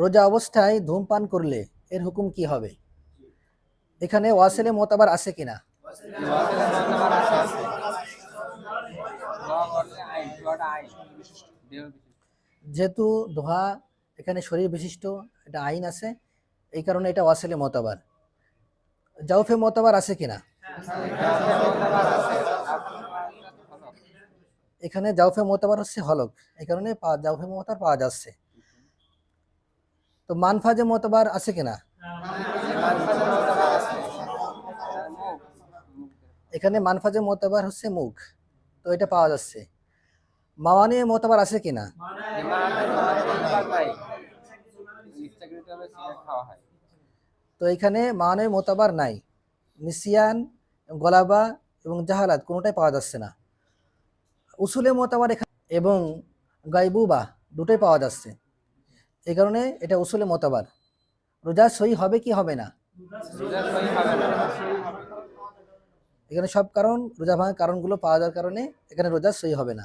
রোজা অবস্থায় ধূমপান করলে এর হুকুম কি হবে? এখানে ওয়াসেলে মোতাবার আছে কিনা? যেহেতু ধোয়া এখানে শরীর বিশিষ্ট, এটা আইন আছে, এই কারণে এটা ওয়াসেলে মোতাবার। জাউফে মোতাবার আছে কিনা? এখানে জাউফে মোতাবার হচ্ছে হলক, এই কারণে জাউফে মোতাবার পাওয়া যাচ্ছে। তো মানফাজে মোতাবার আছে কিনা? এখানে মানফাজে মোতাবার হচ্ছে মুখ, তো এটা পাওয়া যাচ্ছে। মাওয়ানি মোতাবার আছে কিনা? তো এখানে মাওয়ানের মোতাবার নাই। নিসিয়ান, গলাবা এবং জাহালাত কোনোটাই পাওয়া যাচ্ছে না। উসুলে মোতাবার এখানে এবং গাইবুবা দুটোই পাওয়া যাচ্ছে। এই কারণে এটা উসুলে মোতাবার। রোজা সই হবে কি হবে না? হবে না এখানে সব কারণ, রোজা ভাঙার কারণগুলো পাওয়া যাওয়ার কারণে এখানে রোজা সই হবে না।